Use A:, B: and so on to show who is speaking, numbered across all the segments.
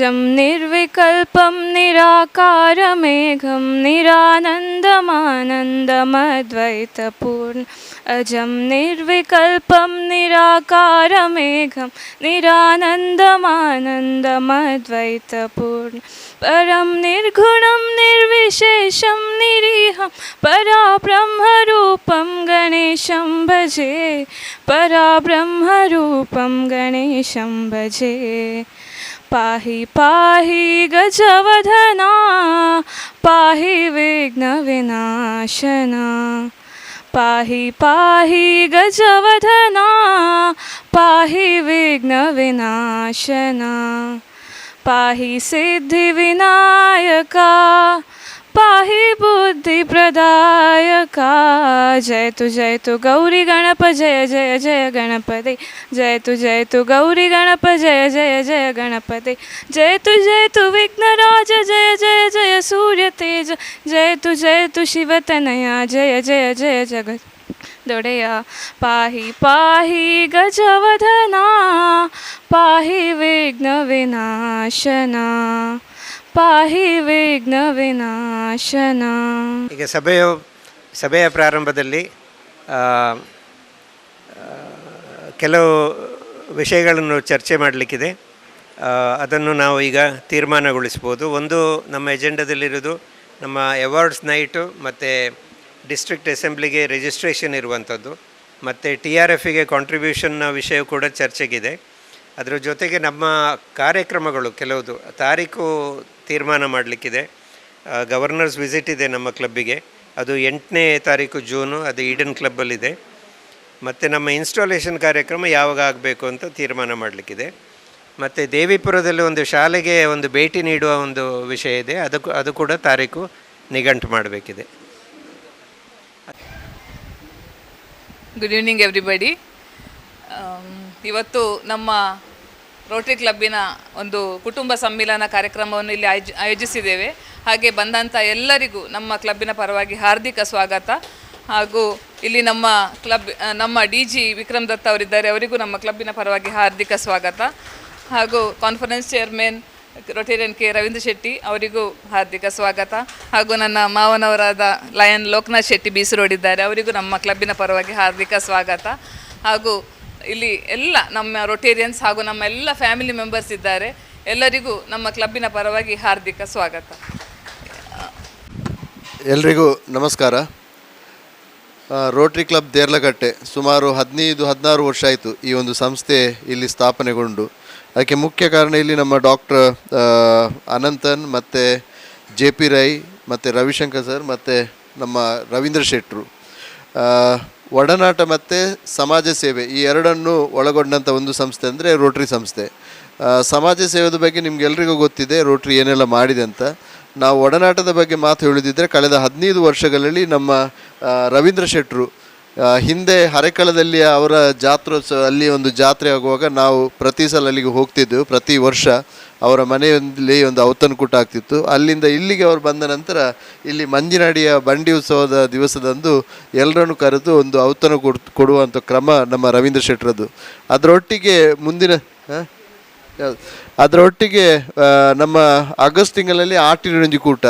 A: निर्विकल्पं निराकारमेघं निरानन्दमानन्दमद्वैतपूर्ण अजं निर्विकल्पं निराकारमेघं निरानन्दमानन्दमद्वैतपूर्ण। परं निर्गुणं निर्विशेषं निरीहं पराब्रह्मरूपं गणेशं भजे। पराब्रह्मरूपं गणेशं भजे। पाहि पाहि गजवदना पाहि विघ्नविनाशना पाहि पाहि गजवधना पाहि विघ्नविनाशना पाहि सिद्धिविनायका पाही बुद्धि प्रदायका। जय तु जय तु, गौरी गणप, जय जय जय गणपति। जय तु जय तु, गौरी गणप, जय जय जय गणपति। जय तु जय तु, विघ्नराज, जय जय जय सूर्य तेज जय तु जय तु, शिवतनया। जय जय जय जग दोडया। पाही पाही गजवधना पाही विघ्न विनाशना ಪಾಹಿ ವಿಘ್ನ ವಿನಾಶನ
B: ಈಗ ಸಭೆಯ ಸಭೆಯ ಪ್ರಾರಂಭದಲ್ಲಿ ಕೆಲವು ವಿಷಯಗಳನ್ನು ಚರ್ಚೆ ಮಾಡಲಿಕ್ಕಿದೆ. ಅದನ್ನು ನಾವು ಈಗ ತೀರ್ಮಾನಗೊಳಿಸ್ಬೋದು. ಒಂದು ನಮ್ಮ ಎಜೆಂಡದಲ್ಲಿರೋದು ನಮ್ಮ ಅವಾರ್ಡ್ಸ್ ನೈಟು ಮತ್ತು ಡಿಸ್ಟ್ರಿಕ್ಟ್ ಅಸೆಂಬ್ಲಿಗೆ ರಿಜಿಸ್ಟ್ರೇಷನ್ ಇರುವಂಥದ್ದು. ಮತ್ತು ಟಿ ಆರ್ ಎಫಿಗೆ ಕಾಂಟ್ರಿಬ್ಯೂಷನ್ನ ವಿಷಯ ಕೂಡ ಚರ್ಚೆಗಿದೆ. ಅದರ ಜೊತೆಗೆ ನಮ್ಮ ಕಾರ್ಯಕ್ರಮಗಳು, ಕೆಲವುದು ತಾರೀಕು ತೀರ್ಮಾನ ಮಾಡಲಿಕ್ಕಿದೆ. ಗವರ್ನರ್ಸ್ ವಿಸಿಟ್ ಇದೆ ನಮ್ಮ ಕ್ಲಬ್ಬಿಗೆ ಅದು ಎಂಟನೇ ತಾರೀಕು ಜೂನು ಅದು ಈಡನ್ ಕ್ಲಬ್ಬಲ್ಲಿದೆ ಮತ್ತು ನಮ್ಮ ಇನ್ಸ್ಟಾಲೇಷನ್ ಕಾರ್ಯಕ್ರಮ ಯಾವಾಗ ಆಗಬೇಕು ಅಂತ ತೀರ್ಮಾನ ಮಾಡಲಿಕ್ಕಿದೆ. ಮತ್ತು ದೇವಿಪುರದಲ್ಲಿ ಒಂದು ಶಾಲೆಗೆ ಒಂದು ಭೇಟಿ ನೀಡುವ ಒಂದು ವಿಷಯ ಇದೆ. ಅದಕ್ಕೂ, ಅದು ಕೂಡ ತಾರೀಕು ನಿಘಂಟು ಮಾಡಬೇಕಿದೆ.
C: ಗುಡ್ ಈವ್ನಿಂಗ್ ಎವ್ರಿಬಡಿ ಇವತ್ತು ನಮ್ಮ ರೋಟರಿ ಕ್ಲಬ್ಬಿನ ಒಂದು ಕುಟುಂಬ ಸಮ್ಮಿಲನ ಕಾರ್ಯಕ್ರಮವನ್ನು ಇಲ್ಲಿ ಆಯೋಜ, ಆಯೋಜಿಸಿದ್ದೇವೆ. ಹಾಗೆ ಬಂದಂಥ ಎಲ್ಲರಿಗೂ ನಮ್ಮ ಕ್ಲಬ್ಬಿನ ಪರವಾಗಿ ಹಾರ್ದಿಕ ಸ್ವಾಗತ. ಹಾಗೂ ಇಲ್ಲಿ ನಮ್ಮ ಕ್ಲಬ್ ನಮ್ಮ ಡಿ ಜಿ ವಿಕ್ರಮ್ ದತ್ತ ಅವರಿದ್ದಾರೆ. ಅವರಿಗೂ ನಮ್ಮ ಕ್ಲಬ್ಬಿನ ಪರವಾಗಿ ಹಾರ್ದಿಕ ಸ್ವಾಗತ. ಹಾಗೂ conference chairman Rotarian K Ravindra Shetty ಅವರಿಗೂ ಹಾರ್ದಿಕ ಸ್ವಾಗತ. ಹಾಗೂ ನನ್ನ ಮಾವನವರಾದ ಲಯನ್ ಲೋಕನಾಥ್ ಶೆಟ್ಟಿ ಬೀಸರೋಡಿದ್ದಾರೆ. ಅವರಿಗೂ ನಮ್ಮ ಕ್ಲಬ್ಬಿನ ಪರವಾಗಿ ಹಾರ್ದಿಕ ಸ್ವಾಗತ. ಹಾಗೂ ಇಲ್ಲಿ ಎಲ್ಲ ನಮ್ಮ ರೊಟೇರಿಯನ್ಸ್ ಹಾಗೂ ನಮ್ಮ ಎಲ್ಲ ಫ್ಯಾಮಿಲಿ ಮೆಂಬರ್ಸ್ ಇದ್ದಾರೆ. ಎಲ್ಲರಿಗೂ ನಮ್ಮ ಕ್ಲಬ್ಬಿನ ಪರವಾಗಿ ಹಾರ್ದಿಕ ಸ್ವಾಗತ.
D: ಎಲ್ರಿಗೂ ನಮಸ್ಕಾರ. ರೋಟ್ರಿ ಕ್ಲಬ್ ದೇರ್ಲಕಟ್ಟೆ ಸುಮಾರು ಹದಿನೈದು ಹದಿನಾರು ವರ್ಷ ಆಯಿತು ಈ ಒಂದು ಸಂಸ್ಥೆ ಇಲ್ಲಿ ಸ್ಥಾಪನೆಗೊಂಡು. ಅದಕ್ಕೆ ಮುಖ್ಯ ಕಾರಣ ಇಲ್ಲಿ ನಮ್ಮ ಡಾಕ್ಟರ್ ಅನಂತನ್ ಮತ್ತು ಜೆ ಪಿ ರೈ ಮತ್ತು ರವಿಶಂಕರ್ ಸರ್ ಮತ್ತು ನಮ್ಮ ರವೀಂದ್ರ ಶೆಟ್ರು. ಆ, ಒಡನಾಟ ಮತ್ತು ಸಮಾಜ ಸೇವೆ, ಈ ಎರಡನ್ನು ಒಳಗೊಂಡಂಥ ಒಂದು ಸಂಸ್ಥೆ ಅಂದರೆ ರೋಟ್ರಿ ಸಂಸ್ಥೆ. ಸಮಾಜ ಸೇವೆದ ಬಗ್ಗೆ ನಿಮಗೆಲ್ರಿಗೂ ಗೊತ್ತಿದೆ, ರೋಟ್ರಿ ಏನೆಲ್ಲ ಮಾಡಿದೆ ಅಂತ. ನಾವು ಒಡನಾಟದ ಬಗ್ಗೆ ಮಾತು ಹೇಳಿದ್ರೆ ಕಳೆದ ಹದಿನೈದು ವರ್ಷಗಳಲ್ಲಿ ನಮ್ಮ ರವೀಂದ್ರ ಶೆಟ್ಟರು ಹಿಂದೆ ಹರೆಕಳದಲ್ಲಿ ಅವರ ಜಾತ್ರೋತ್ಸವ, ಅಲ್ಲಿ ಒಂದು ಜಾತ್ರೆ ಆಗುವಾಗ ನಾವು ಪ್ರತಿ ಸಲ ಅಲ್ಲಿಗೆ ಹೋಗ್ತಿದ್ದೆವು, ಪ್ರತಿ ವರ್ಷ. ಅವರ ಮನೆಯಲ್ಲಿ ಒಂದು ಔತಣಕೂಟ ಆಗ್ತಿತ್ತು ಅಲ್ಲಿಂದ ಇಲ್ಲಿಗೆ ಅವರು ಬಂದ ನಂತರ ಇಲ್ಲಿ ಮಂಜಿನಡಿಯ ಬಂಡಿ ಉತ್ಸವದ ದಿವಸದಂದು ಎಲ್ಲರನ್ನು ಕರೆದು ಒಂದು ಔತನ ಕೊಡ್ ಕೊಡುವಂಥ ಕ್ರಮ ನಮ್ಮ ರವೀಂದ್ರ ಶೆಟ್ಟರದ್ದು ಅದರೊಟ್ಟಿಗೆ ಮುಂದಿನ, ಹಾಂ? ಅದರೊಟ್ಟಿಗೆ ನಮ್ಮ ಆಗಸ್ಟ್ ತಿಂಗಳಲ್ಲಿ ಆಟಿನೊಂಜಿ ಕೂಟ.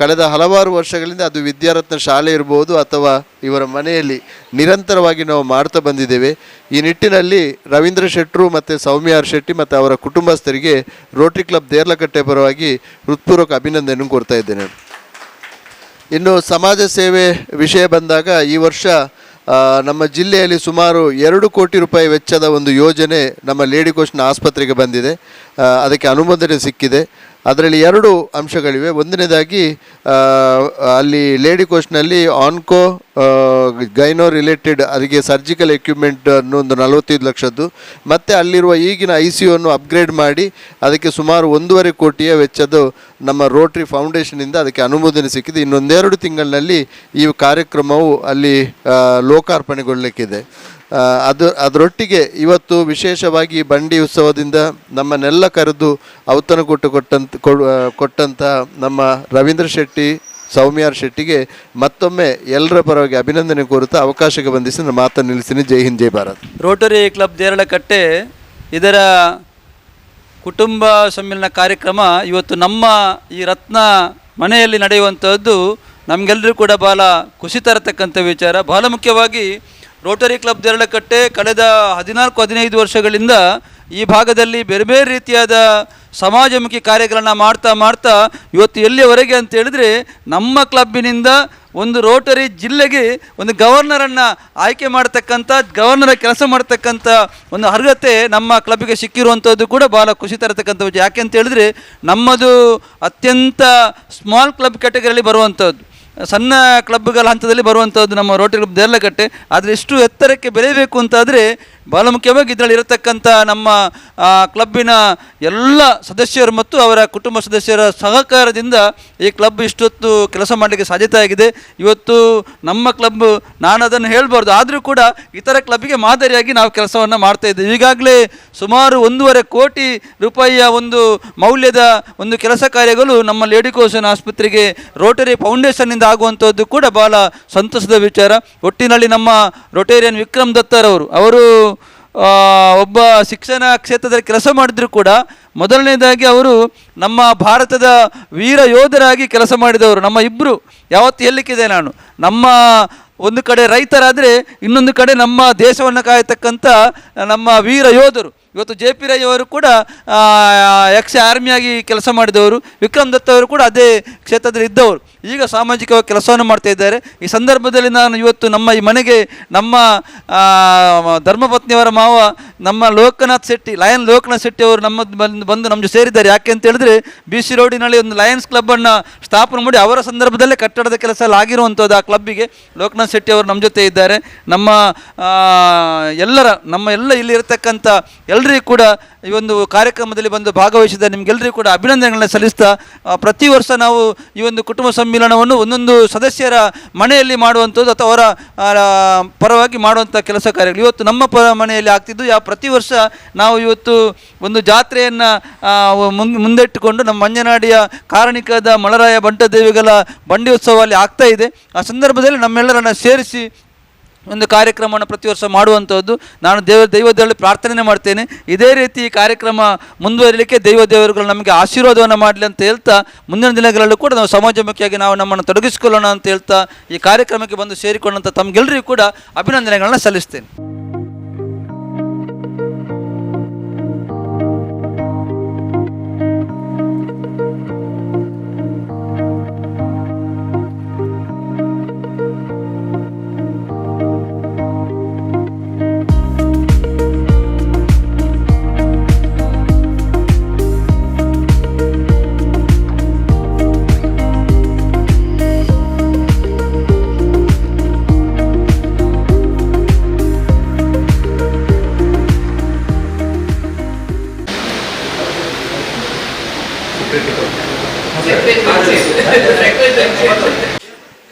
D: ಕಳೆದ ಹಲವಾರು ವರ್ಷಗಳಿಂದ ಅದು ವಿದ್ಯಾರತ್ನ ಶಾಲೆ ಇರ್ಬೋದು ಅಥವಾ ಇವರ ಮನೆಯಲ್ಲಿ ನಿರಂತರವಾಗಿ ನಾವು ಮಾಡ್ತಾ ಬಂದಿದ್ದೇವೆ. ಈ ನಿಟ್ಟಿನಲ್ಲಿ ರವೀಂದ್ರ ಶೆಟ್ಟರು ಮತ್ತು ಸೌಮ್ಯ ಆರ್ ಶೆಟ್ಟಿ ಮತ್ತು ಅವರ ಕುಟುಂಬಸ್ಥರಿಗೆ ರೋಟ್ರಿ ಕ್ಲಬ್ ದೇರ್ಲಕಟ್ಟೆ ಪರವಾಗಿ ಹೃತ್ಪೂರ್ವಕ ಅಭಿನಂದನೆ ಕೊಡ್ತಾ ಇದ್ದೇನೆ. ಇನ್ನು ಸಮಾಜ ಸೇವೆ ವಿಷಯ ಬಂದಾಗ ಈ ವರ್ಷ ನಮ್ಮ ಜಿಲ್ಲೆಯಲ್ಲಿ ಸುಮಾರು ಎರಡು ಕೋಟಿ ರೂಪಾಯಿ ವೆಚ್ಚದ ಒಂದು ಯೋಜನೆ ನಮ್ಮ ಲೇಡಿ ಕೋಶ್ನ ಆಸ್ಪತ್ರೆಗೆ ಬಂದಿದೆ. ಅದಕ್ಕೆ ಅನುಮೋದನೆ ಸಿಕ್ಕಿದೆ. ಅದರಲ್ಲಿ ಎರಡು ಅಂಶಗಳಿವೆ. ಒಂದನೇದಾಗಿ ಅಲ್ಲಿ ಲೇಡಿ ಕೋಸ್ಟ್ನಲ್ಲಿ ಆನ್ಕೋ ಗೈನೋ ರಿಲೇಟೆಡ್ ಅದಕ್ಕೆ ಸರ್ಜಿಕಲ್ ಎಕ್ವಿಪ್ಮೆಂಟ್ ಅನ್ನು ಒಂದು ನಲವತ್ತೈದು ಲಕ್ಷದ್ದು, ಮತ್ತು ಅಲ್ಲಿರುವ ಈಗಿನ ಐ ಸಿ ಯುವನ್ನು ಅಪ್ಗ್ರೇಡ್ ಮಾಡಿ ಅದಕ್ಕೆ ಸುಮಾರು ಒಂದೂವರೆ ಕೋಟಿಯ ವೆಚ್ಚದ್ದು ನಮ್ಮ ರೋಟ್ರಿ ಫೌಂಡೇಶನಿಂದ ಅದಕ್ಕೆ ಅನುಮೋದನೆ ಸಿಕ್ಕಿದೆ. ಇನ್ನೊಂದೆರಡು ತಿಂಗಳಿನಲ್ಲಿ ಈ ಕಾರ್ಯಕ್ರಮವು ಅಲ್ಲಿ ಲೋಕಾರ್ಪಣೆಗೊಳ್ಳಲಿಕ್ಕಿದೆ. ಅದು ಅದರೊಟ್ಟಿಗೆ ಇವತ್ತು ವಿಶೇಷವಾಗಿ ಬಂಡಿ ಉತ್ಸವದಿಂದ ನಮ್ಮನ್ನೆಲ್ಲ ಕರೆದು ಔತಣ ಕೊಟ್ಟು ಕೊಟ್ಟಂತ ಆ, ನಮ್ಮ ರವೀಂದ್ರ ಶೆಟ್ಟಿ ಸೌಮ್ಯಾರ್ ಶೆಟ್ಟಿಗೆ ಮತ್ತೊಮ್ಮೆ ಎಲ್ಲರ ಪರವಾಗಿ ಅಭಿನಂದನೆ ಕೋರುತ್ತಾ ಅವಕಾಶಕ್ಕೆ ಬಂಧಿಸಿ ಮಾತನ್ನು ನಿಲ್ಲಿಸಿನಿ. ಜೈ ಹಿಂದ್ ಜೈ ಭಾರತ್.
E: ರೋಟರಿ ಕ್ಲಬ್ ದೇರಳಕಟ್ಟೆ ಇದರ ಕುಟುಂಬ ಸಮ್ಮೇಳನ ಕಾರ್ಯಕ್ರಮ ಇವತ್ತು ನಮ್ಮ ಈ ರತ್ನ ಮನೆಯಲ್ಲಿ ನಡೆಯುವಂಥದ್ದು ನಮಗೆಲ್ಲರೂ ಕೂಡ ಭಾಳ ಖುಷಿ ತರತಕ್ಕಂಥ ವಿಚಾರ. ಬಹಳ ಮುಖ್ಯವಾಗಿ ರೋಟರಿ ಕ್ಲಬ್ ದೇರಳಕಟ್ಟೆ ಕಳೆದ ಹದಿನಾಲ್ಕು, ಹದಿನೈದು ವರ್ಷಗಳಿಂದ ಈ ಭಾಗದಲ್ಲಿ ಬೇರೆ ಬೇರೆ ರೀತಿಯಾದ ಸಮಾಜಮುಖಿ ಕಾರ್ಯಗಳನ್ನು ಮಾಡ್ತಾ ಮಾಡ್ತಾ ಇವತ್ತು ಎಲ್ಲಿಯವರೆಗೆ ಅಂತ ಹೇಳಿದ್ರೆ ನಮ್ಮ ಕ್ಲಬ್ಬಿನಿಂದ ಒಂದು ರೋಟರಿ ಜಿಲ್ಲೆಗೆ ಒಂದು ಗವರ್ನರನ್ನು ಆಯ್ಕೆ ಮಾಡ್ತಕ್ಕಂಥ, ಗವರ್ನರ ಕೆಲಸ ಮಾಡ್ತಕ್ಕಂಥ ಒಂದು ಅರ್ಹತೆ ನಮ್ಮ ಕ್ಲಬ್ಗೆ ಸಿಕ್ಕಿರುವಂಥದ್ದು ಕೂಡ ಭಾಳ ಖುಷಿ ತರತಕ್ಕಂಥ ವಿಷಯ ಯಾಕೆ ಅಂತ ಹೇಳಿದ್ರೆ ನಮ್ಮದು ಅತ್ಯಂತ ಸ್ಮಾಲ್ ಕ್ಲಬ್ ಕ್ಯಾಟಗರಿಯಲ್ಲಿ ಬರುವಂಥದ್ದು. ಸಣ್ಣ ಕ್ಲಬ್ಗಳ ಹಂತದಲ್ಲಿ ಬರುವಂಥದ್ದು ನಮ್ಮ ರೋಟರಿ ಕ್ಲಬ್ ದೇರ್ಲಕಟ್ಟೆ. ಆದರೆ ಇಷ್ಟು ಎತ್ತರಕ್ಕೆ ಬೆಳೆಯಬೇಕು ಅಂತಾದರೆ ಬಹಳ ಮುಖ್ಯವಾಗಿ ಇದರಲ್ಲಿ ಇರತಕ್ಕಂಥ ನಮ್ಮ ಕ್ಲಬ್ಬಿನ ಎಲ್ಲ ಸದಸ್ಯರು ಮತ್ತು ಅವರ ಕುಟುಂಬ ಸದಸ್ಯರ ಸಹಕಾರದಿಂದ ಈ ಕ್ಲಬ್ ಇಷ್ಟೊತ್ತು ಕೆಲಸ ಮಾಡಲಿಕ್ಕೆ ಸಾಧ್ಯತೆ ಆಗಿದೆ. ಇವತ್ತು ನಮ್ಮ ಕ್ಲಬ್ ನಾನು ಅದನ್ನು ಹೇಳ್ಬಾರ್ದು. ಆದರೂ ಕೂಡ ಇತರ ಕ್ಲಬ್ಗೆ ಮಾದರಿಯಾಗಿ ನಾವು ಕೆಲಸವನ್ನು ಮಾಡ್ತಾ ಇದ್ದೇವೆ. ಈಗಾಗಲೇ ಸುಮಾರು ಒಂದೂವರೆ ಕೋಟಿ ರೂಪಾಯಿಯ ಒಂದು ಮೌಲ್ಯದ ಒಂದು ಕೆಲಸ ಕಾರ್ಯಗಳು ನಮ್ಮ ಲೇಡಿ ಕೋಸನ್ ಆಸ್ಪತ್ರೆಗೆ ರೋಟರಿ ಫೌಂಡೇಶನ್ನಿಂದ ಆಗುವಂಥದ್ದು ಕೂಡ ಬಹಳ ಸಂತಸದ ವಿಚಾರ. ಒಟ್ಟಿನಲ್ಲಿ ನಮ್ಮ ರೊಟೇರಿಯನ್ ವಿಕ್ರಮ್ ದತ್ತರವರು, ಅವರು ಒಬ್ಬ ಶಿಕ್ಷಣ ಕ್ಷೇತ್ರದಲ್ಲಿ ಕೆಲಸ ಮಾಡಿದರೂ ಕೂಡ, ಮೊದಲನೇದಾಗಿ ಅವರು ನಮ್ಮ ಭಾರತದ ವೀರ ಯೋಧರಾಗಿ ಕೆಲಸ ಮಾಡಿದವರು, ನಮ್ಮ ಇಬ್ಬರು ಯಾವತ್ತು ಹೇಳಲಿಕ್ಕಿದೆ ನಾನು? ನಮ್ಮ ಒಂದು ಕಡೆ ರೈತರಾದರೆ, ಇನ್ನೊಂದು ಕಡೆ ನಮ್ಮ ದೇಶವನ್ನು ಕಾಯತಕ್ಕಂಥ ನಮ್ಮ ವೀರ ಯೋಧರು. ಇವತ್ತು ಜೆ ಪಿ ರೈ ಅವರು ಕೂಡ ಎಕ್ಸ್ ಆರ್ಮಿಯಾಗಿ ಕೆಲಸ ಮಾಡಿದವರು, ವಿಕ್ರಮ್ ದತ್ ಅವರು ಕೂಡ ಅದೇ ಕ್ಷೇತ್ರದಲ್ಲಿ ಇದ್ದವರು. ಈಗ ಸಾಮಾಜಿಕವಾಗಿ ಕೆಲಸವನ್ನು ಮಾಡ್ತಾ ಇದ್ದಾರೆ. ಈ ಸಂದರ್ಭದಲ್ಲಿ ನಾನು ಇವತ್ತು ನಮ್ಮ ಈ ಮನೆಗೆ ನಮ್ಮ ಧರ್ಮಪತ್ನಿಯವರ ಮಾವ, ನಮ್ಮ ಲೋಕನಾಥ್ ಶೆಟ್ಟಿ, ಲಯನ್ ಲೋಕನಾಥ್ ಶೆಟ್ಟಿ ಅವರು ನಮ್ಮ ಬಂದು ನಮ್ಮ ಸೇರಿದ್ದಾರೆ. ಯಾಕೆ ಅಂತ ಹೇಳಿದ್ರೆ ಬಿ ಸಿ ರೋಡಿನಲ್ಲಿ ಒಂದು ಲಯನ್ಸ್ ಕ್ಲಬ್ಬನ್ನು ಸ್ಥಾಪನೆ ಮಾಡಿ ಅವರ ಸಂದರ್ಭದಲ್ಲೇ ಕಟ್ಟಡದ ಕೆಲಸ ಎಲ್ಲ ಆಗಿರುವಂಥದ್ದು ಆ ಕ್ಲಬ್ಬಿಗೆ. ಲೋಕನಾಥ್ ಶೆಟ್ಟಿ ಅವರು ನಮ್ಮ ಜೊತೆ ಇದ್ದಾರೆ. ನಮ್ಮ ಎಲ್ಲರ, ನಮ್ಮ ಎಲ್ಲ ಇಲ್ಲಿ ಇರತಕ್ಕಂಥ ಎಲ್ಲರಿಗೂ ಕೂಡ ಈ ಒಂದು ಕಾರ್ಯಕ್ರಮದಲ್ಲಿ ಬಂದು ಭಾಗವಹಿಸಿದ ನಿಮಗೆಲ್ಲರಿಗೂ ಕೂಡ ಅಭಿನಂದನೆಗಳನ್ನ ಸಲ್ಲಿಸ್ತಾ ಪ್ರತಿ ವರ್ಷ ನಾವು ಈ ಒಂದು ಕುಟುಂಬ ಸಮ್ಮಿಲನವನ್ನು ಒಂದೊಂದು ಸದಸ್ಯರ ಮನೆಯಲ್ಲಿ ಮಾಡುವಂಥದ್ದು ಅಥವಾ ಅವರ ಪರವಾಗಿ ಮಾಡುವಂಥ ಕೆಲಸ ಕಾರ್ಯಗಳು. ಇವತ್ತು ನಮ್ಮ ಪ ಮನೆಯಲ್ಲಿ ಆಗ್ತಿದ್ದು ಯಾವ ಪ್ರತಿ ವರ್ಷ ನಾವು ಇವತ್ತು ಒಂದು ಜಾತ್ರೆಯನ್ನು ಮುಂದಿಟ್ಟುಕೊಂಡು ನಮ್ಮ ಮಂಜನಾಡಿಯ ಕಾರಣಿಕದ ಮಳರಾಯ ಬಂಟದೇವಿಗಳ ಬಂಡಿ ಉತ್ಸವ ಅಲ್ಲಿ ಆಗ್ತಾ ಇದೆ. ಆ ಸಂದರ್ಭದಲ್ಲಿ ನಮ್ಮೆಲ್ಲರನ್ನ ಸೇರಿಸಿ ಒಂದು ಕಾರ್ಯಕ್ರಮವನ್ನು ಪ್ರತಿ ವರ್ಷ ಮಾಡುವಂಥದ್ದು ನಾನು ದೇವ ದೈವದಲ್ಲಿ ಪ್ರಾರ್ಥನೆ ಮಾಡ್ತೇನೆ. ಇದೇ ರೀತಿ ಈ ಕಾರ್ಯಕ್ರಮ ಮುಂದುವರಿಲಿಕ್ಕೆ ದೈವ, ದೇವರುಗಳು ನಮಗೆ ಆಶೀರ್ವಾದವನ್ನು ಮಾಡಲಿ ಅಂತ ಹೇಳ್ತಾ, ಮುಂದಿನ ದಿನಗಳಲ್ಲೂ ಕೂಡ ನಾವು ಸಮಾಜಮುಖಿಯಾಗಿ ನಾವು ನಮ್ಮನ್ನು ತೊಡಗಿಸಿಕೊಳ್ಳೋಣ ಅಂತ ಹೇಳ್ತಾ, ಈ ಕಾರ್ಯಕ್ರಮಕ್ಕೆ ಬಂದು ಸೇರಿಕೊಂಡಂಥ ತಮಗೆಲ್ಲರಿಗೂ ಕೂಡ ಅಭಿನಂದನೆಗಳನ್ನ ಸಲ್ಲಿಸ್ತೇನೆ.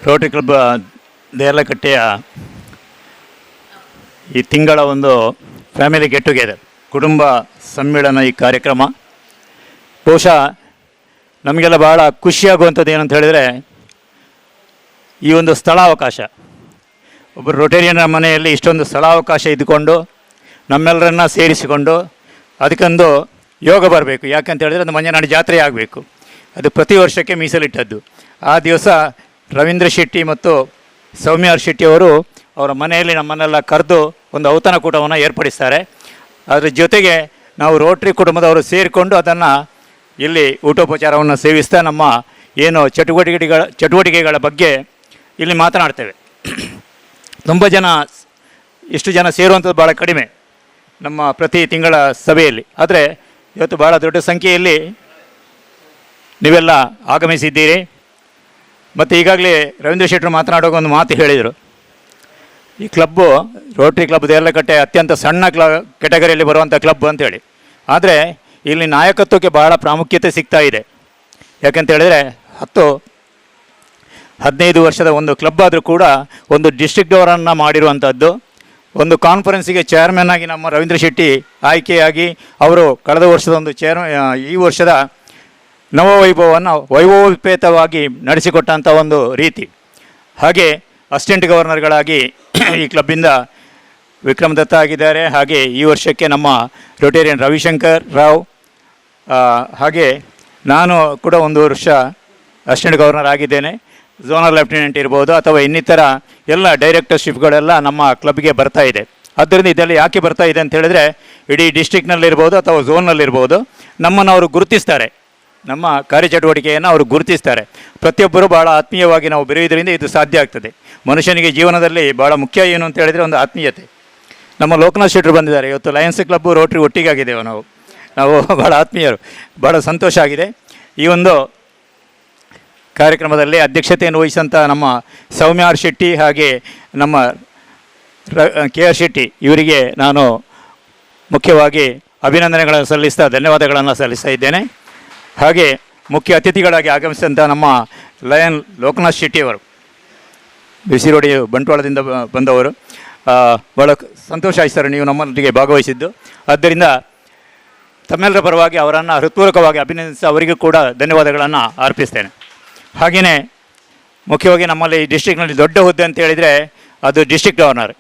F: ರೋಟರಿ ಕ್ಲಬ್ ದೇರ್ಲಕಟ್ಟೆಯ ಈ ತಿಂಗಳ ಒಂದು ಫ್ಯಾಮಿಲಿ ಗೆಟ್ ಟುಗೆದರ್. ಕುಟುಂಬ ಸಮ್ಮೇಳನ ಈ ಕಾರ್ಯಕ್ರಮ. ಬಹುಶಃ ನಮಗೆಲ್ಲ ಭಾಳ ಖುಷಿಯಾಗುವಂಥದ್ದು ಏನಂತ ಹೇಳಿದರೆ, ಈ ಒಂದು ಸ್ಥಳಾವಕಾಶ. ಒಬ್ಬರು ರೊಟೇರಿಯನ್ ಮನೆಯಲ್ಲಿ ಇಷ್ಟೊಂದು ಸ್ಥಳಾವಕಾಶ ಇದ್ದುಕೊಂಡು, ನಮ್ಮೆಲ್ಲರನ್ನ ಸೇರಿಸಿಕೊಂಡು ಅದಕ್ಕೊಂದು ಯೋಗ ಬರಬೇಕು. ಯಾಕಂತ ಹೇಳಿದರೆ ಅದು ಮಂಜನಾಡಿ ಜಾತ್ರೆ ಆಗಬೇಕು. ಅದು ಪ್ರತಿ ವರ್ಷಕ್ಕೆ ಮೀಸಲಿಟ್ಟದ್ದು. ಆ ದಿವಸ ರವೀಂದ್ರ ಶೆಟ್ಟಿ ಮತ್ತು ಸೌಮ್ಯ ಶೆಟ್ಟಿ ಅವರು ಅವರ ಮನೆಯಲ್ಲಿ ನಮ್ಮನ್ನೆಲ್ಲ ಕರೆದು ಒಂದು ಔತಣಕೂಟವನ್ನು ಏರ್ಪಡಿಸ್ತಾರೆ. ಅದರ ಜೊತೆಗೆ ನಾವು ರೋಟ್ರಿ ಕುಟುಂಬದವರು ಸೇರಿಕೊಂಡು ಅದನ್ನು ಇಲ್ಲಿ ಊಟೋಪಚಾರವನ್ನು ಸೇವಿಸ್ತಾ ನಮ್ಮ ಏನು ಚಟುವಟಿಕೆಗಳ ಚಟುವಟಿಕೆಗಳ ಬಗ್ಗೆ ಇಲ್ಲಿ ಮಾತನಾಡ್ತೇವೆ. ತುಂಬ ಜನ ಇಷ್ಟು ಜನ ಸೇರುವಂಥದ್ದು ಭಾಳ ಕಡಿಮೆ ನಮ್ಮ ಪ್ರತಿ ತಿಂಗಳ ಸಭೆಯಲ್ಲಿ. ಆದರೆ ಇವತ್ತು ಭಾಳ ದೊಡ್ಡ ಸಂಖ್ಯೆಯಲ್ಲಿ ನೀವೆಲ್ಲ ಆಗಮಿಸಿದ್ದೀರಿ. ಮತ್ತು ಈಗಾಗಲೇ ರವೀಂದ್ರ ಶೆಟ್ಟರು ಮಾತನಾಡುವಾಗ ಒಂದು ಮಾತು ಹೇಳಿದರು. ಈ ಕ್ಲಬ್ಬು ರೋಟ್ರಿ ಕ್ಲಬ್ ದೇರ್ಲಕಟ್ಟೆ ಅತ್ಯಂತ ಸಣ್ಣ ಕ್ಲ ಕೆಟಗರಿಯಲ್ಲಿ ಬರುವಂಥ ಕ್ಲಬ್ ಅಂತೇಳಿ ಆದರೆ ಇಲ್ಲಿ ನಾಯಕತ್ವಕ್ಕೆ ಬಹಳ ಪ್ರಾಮುಖ್ಯತೆ ಸಿಗ್ತಾ ಇದೆ. ಯಾಕೆಂತ ಹೇಳಿದರೆ ಹತ್ತು, ಹದಿನೈದು ವರ್ಷದ ಒಂದು ಕ್ಲಬ್ ಆದರೂ ಕೂಡ ಒಂದು ಡಿಸ್ಟ್ರಿಕ್ಟ್ ಅವರನ್ನು ಮಾಡಿರುವಂಥದ್ದು ಒಂದು ಕಾನ್ಫರೆನ್ಸಿಗೆ ಚೇರ್ಮನ್ ಆಗಿ ನಮ್ಮ ರವೀಂದ್ರ ಶೆಟ್ಟಿ ಆಯ್ಕೆಯಾಗಿ ಅವರು ಕಳೆದ ವರ್ಷದ ಒಂದು ಚೇರ್ ಈ ವರ್ಷದ ನವವೈಭವವನ್ನು ವೈಭವೋಪೇತವಾಗಿ ನಡೆಸಿಕೊಟ್ಟಂಥ ಒಂದು ರೀತಿ. ಹಾಗೆ ಅಸಿಸ್ಟೆಂಟ್ ಗವರ್ನರ್ಗಳಾಗಿ ಈ ಕ್ಲಬ್ಬಿಂದ ವಿಕ್ರಮ್ ದತ್ತ ಆಗಿದ್ದಾರೆ. ಹಾಗೆ ಈ ವರ್ಷಕ್ಕೆ ನಮ್ಮ ರೊಟೇರಿಯನ್ ರವಿಶಂಕರ್ ರಾವ್ ಹಾಗೆ ನಾನು ಕೂಡ ಒಂದು ವರ್ಷ ಅಸಿಸ್ಟೆಂಟ್ ಗವರ್ನರ್ ಆಗಿದ್ದೇನೆ. ಝೋನಲ್ ಲೆಫ್ಟಿನೆಂಟ್ ಇರ್ಬೋದು ಅಥವಾ ಇನ್ನಿತರ ಎಲ್ಲ ಡೈರೆಕ್ಟರ್ಶಿಪ್ಗಳೆಲ್ಲ ನಮ್ಮ ಕ್ಲಬ್ಗೆ ಬರ್ತಾ ಇದೆ. ಆದ್ದರಿಂದ ಇದೆಲ್ಲ ಯಾಕೆ ಬರ್ತಾ ಇದೆ ಅಂತ ಹೇಳಿದ್ರೆ, ಇಡೀ ಡಿಸ್ಟಿಕ್ನಲ್ಲಿರ್ಬೋದು ಅಥವಾ ಝೋನ್ನಲ್ಲಿರ್ಬೋದು ನಮ್ಮನ್ನು ಅವರು ಗುರುತಿಸ್ತಾರೆ. ನಮ್ಮ ಕಾರ್ಯಚಟುವಟಿಕೆಯನ್ನು ಅವರು ಗುರುತಿಸ್ತಾರೆ. ಪ್ರತಿಯೊಬ್ಬರು ಭಾಳ ಆತ್ಮೀಯವಾಗಿ ನಾವು ಬೆರೆಯುವುದರಿಂದ ಇದು ಸಾಧ್ಯ ಆಗ್ತದೆ. ಮನುಷ್ಯನಿಗೆ ಜೀವನದಲ್ಲಿ ಭಾಳ ಮುಖ್ಯ ಏನು ಅಂತ ಹೇಳಿದರೆ ಒಂದು ಆತ್ಮೀಯತೆ. ನಮ್ಮ ಲೋಕನಾಥ್ ಶೆಟ್ಟರು ಬಂದಿದ್ದಾರೆ. ಇವತ್ತು ಲಯನ್ಸ್ ಕ್ಲಬ್ಬು ರೋಟ್ರಿ ಒಟ್ಟಿಗಾಗಿದ್ದೇವೆ ನಾವು. ನಾವು ಭಾಳ ಆತ್ಮೀಯರು. ಭಾಳ ಸಂತೋಷ ಆಗಿದೆ. ಈ ಒಂದು ಕಾರ್ಯಕ್ರಮದಲ್ಲಿ ಅಧ್ಯಕ್ಷತೆಯನ್ನು ವಹಿಸಿದಂಥ ನಮ್ಮ ಸೌಮ್ಯ ಆರ್ ಶೆಟ್ಟಿ ಹಾಗೆ ನಮ್ಮ ಕೆ ಆರ್ ಶೆಟ್ಟಿ ಇವರಿಗೆ ನಾನು ಮುಖ್ಯವಾಗಿ ಅಭಿನಂದನೆಗಳನ್ನು ಸಲ್ಲಿಸ್ತಾ ಧನ್ಯವಾದಗಳನ್ನು ಸಲ್ಲಿಸ್ತಾ ಇದ್ದೇನೆ. ಹಾಗೆ ಮುಖ್ಯ ಅತಿಥಿಗಳಾಗಿ ಆಗಮಿಸಿದಂಥ ನಮ್ಮ ಲಯನ್ ಲೋಕನಾಥ್ ಶೆಟ್ಟಿಯವರು ಬಿಸಿರೋಡಿ ಬಂಟ್ವಾಳದಿಂದ ಬಂದವರು. ಬಹಳ ಸಂತೋಷ ಆಯ್ತು ಸರ್, ನೀವು ನಮ್ಮೊಂದಿಗೆ ಭಾಗವಹಿಸಿದ್ದು. ಆದ್ದರಿಂದ ತಮ್ಮೆಲ್ಲರ ಪರವಾಗಿ ಅವರನ್ನು ಹೃತ್ಪೂರ್ವಕವಾಗಿ ಅಭಿನಂದಿಸಿ ಅವರಿಗೂ ಕೂಡ ಧನ್ಯವಾದಗಳನ್ನು ಅರ್ಪಿಸ್ತೇನೆ. ಹಾಗೆಯೇ ಮುಖ್ಯವಾಗಿ ನಮ್ಮಲ್ಲಿ ಡಿಸ್ಟ್ರಿಕ್ನಲ್ಲಿ ದೊಡ್ಡ ಹುದ್ದೆ ಅಂತ ಹೇಳಿದರೆ ಅದು ಡಿಸ್ಟ್ರಿಕ್ಟ್ ಗವರ್ನರ್.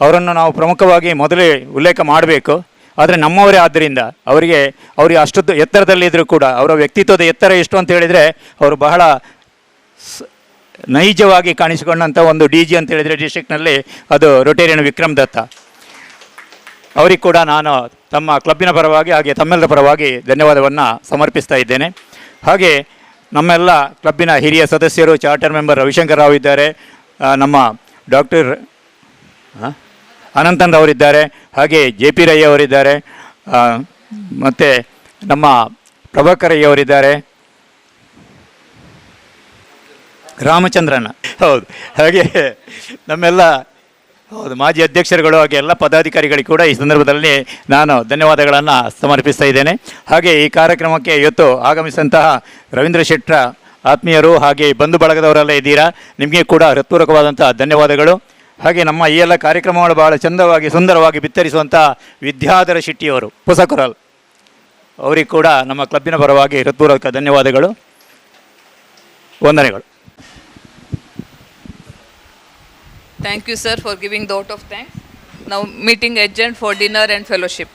F: ಅವರನ್ನು ನಾವು ಪ್ರಮುಖವಾಗಿ ಮೊದಲೇ ಉಲ್ಲೇಖ ಮಾಡಬೇಕು. ಆದರೆ ನಮ್ಮವರೇ ಆದ್ದರಿಂದ ಅವರಿಗೆ ಅವರಿಗೆ ಅಷ್ಟು ಎತ್ತರದಲ್ಲಿದ್ದರೂ ಕೂಡ ಅವರ ವ್ಯಕ್ತಿತ್ವದ ಎತ್ತರ ಎಷ್ಟು ಅಂತ ಹೇಳಿದರೆ ಅವರು ಬಹಳ ನೈಜವಾಗಿ ಕಾಣಿಸಿಕೊಂಡಂಥ ಒಂದು ಡಿ ಜಿ ಅಂತ ಹೇಳಿದರೆ ಡಿಸ್ಟ್ರಿಕ್ಟ್ನಲ್ಲಿ ಅದು ರೊಟೇರಿಯನ್ ವಿಕ್ರಮ್ ದತ್ತ. ಅವರಿಗೆ ಕೂಡ ನಾನು ತಮ್ಮ ಕ್ಲಬ್ಬಿನ ಪರವಾಗಿ ಹಾಗೆ ತಮ್ಮೆಲ್ಲರ ಪರವಾಗಿ ಧನ್ಯವಾದವನ್ನು ಸಮರ್ಪಿಸ್ತಾ ಇದ್ದೇನೆ. ಹಾಗೆ ನಮ್ಮೆಲ್ಲ ಕ್ಲಬ್ಬಿನ ಹಿರಿಯ ಸದಸ್ಯರು, ಚಾರ್ಟರ್ ಮೆಂಬರ್ ರವಿಶಂಕರ್ ರಾವ್ ಇದ್ದಾರೆ. ನಮ್ಮ ಡಾಕ್ಟರ್ ಅನಂತನ್ ಅವರಿದ್ದಾರೆ ಹಾಗೆ ಜೆ ಪಿ ರೈ ಅವರಿದ್ದಾರೆ ಮತ್ತು ನಮ್ಮ ಪ್ರಭಾಕರ್ ಅಯ್ಯ ಅವರಿದ್ದಾರೆ ರಾಮಚಂದ್ರನ ಹೌದು, ಹಾಗೆ ನಮ್ಮೆಲ್ಲ, ಹೌದು, ಮಾಜಿ ಅಧ್ಯಕ್ಷರುಗಳು ಹಾಗೆ ಎಲ್ಲ ಪದಾಧಿಕಾರಿಗಳಿಗೆ ಕೂಡ ಈ ಸಂದರ್ಭದಲ್ಲಿ ನಾನು ಧನ್ಯವಾದಗಳನ್ನು ಸಮರ್ಪಿಸ್ತಾ ಇದ್ದೇನೆ. ಹಾಗೆ ಈ ಕಾರ್ಯಕ್ರಮಕ್ಕೆ ಇವತ್ತು ಆಗಮಿಸಿದಂತಹ ರವೀಂದ್ರ ಶೆಟ್ಟರ ಆತ್ಮೀಯರು ಹಾಗೆ ಬಂಧು ಬಳಗದವರೆಲ್ಲ ಇದ್ದೀರಾ, ನಿಮಗೆ ಕೂಡ ಹೃತ್ಪೂರ್ವಕವಾದಂಥ ಧನ್ಯವಾದಗಳು. ಹಾಗೆ ನಮ್ಮ ಈ ಎಲ್ಲ ಕಾರ್ಯಕ್ರಮಗಳು ಬಹಳ ಚಂದವಾಗಿ ಸುಂದರವಾಗಿ ಬಿತ್ತರಿಸುವಂಥ ವಿದ್ಯಾಧರ ಶೆಟ್ಟಿಯವರು, ಪುಸಕುರಲ್. ಅವರಿಗೆ ಕೂಡ ನಮ್ಮ ಕ್ಲಬ್ಬಿನ ಪರವಾಗಿ ಹೃತ್ಪೂರ್ವಕ ಧನ್ಯವಾದಗಳು. ವಂದನೆಗಳು.
C: Thank you sir for giving vote of thanks ನಾವು meeting agent for dinner and fellowship.